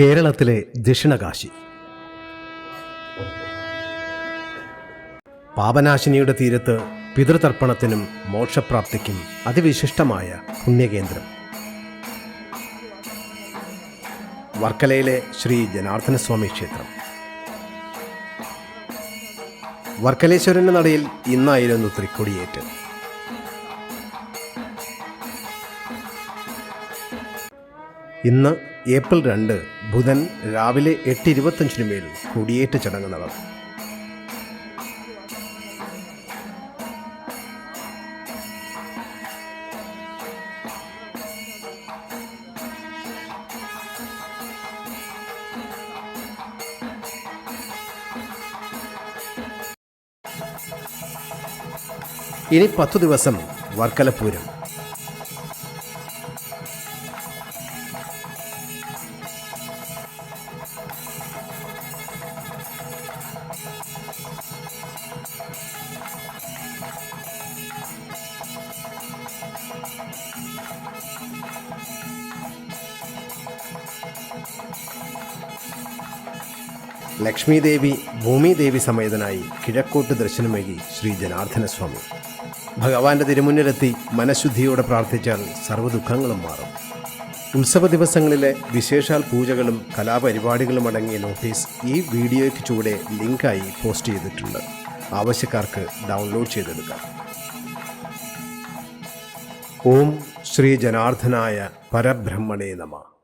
കേരളത്തിലെ ദക്ഷിണകാശി. പാപനാശിനിയുടെ തീരത്ത് പിതൃതർപ്പണത്തിനും മോക്ഷപ്രാപ്തിക്കും അതിവിശിഷ്ടമായ പുണ്യകേന്ദ്രം. വർക്കലയിലെ ശ്രീ ജനാർദ്ദനസ്വാമി ക്ഷേത്രം. വർക്കലേശ്വരന്റെ നടയിൽ ഇന്നായിരുന്നു തൃക്കൊടിയേറ്റ് ഇന്ന് ഏപ്രിൽ രണ്ട് ബുധൻ രാവിലെ എട്ട് ഇരുപത്തഞ്ചിന് മേൽ കുടിയേറ്റ ചടങ്ങ് നടന്നു. ഇനി പത്തു ദിവസം വർക്കലപൂരം ലക്ഷ്മീദേവി ഭൂമിദേവി സമേതനായി കിഴക്കോട്ട് ദർശനമേകി ശ്രീ ജനാർദ്ദനസ്വാമി. ഭഗവാന്റെ തിരുമുന്നിലെത്തി മനഃശുദ്ധിയോടെ പ്രാർത്ഥിച്ചാൽ സർവദുഃഖങ്ങളും മാറും. ഉത്സവ ദിവസങ്ങളിലെ വിശേഷാൽ പൂജകളും കലാപരിപാടികളും അടങ്ങിയ നോട്ടീസ് ഈ വീഡിയോയ്ക്ക് ചൂടെ ലിങ്കായി പോസ്റ്റ് ചെയ്തിട്ടുണ്ട്. ആവശ്യക്കാർക്ക് ഡൗൺലോഡ് ചെയ്തെടുക്കാം. ഓം ശ്രീ ജനാർദ്ദനായ പരബ്രഹ്മണേ നമ.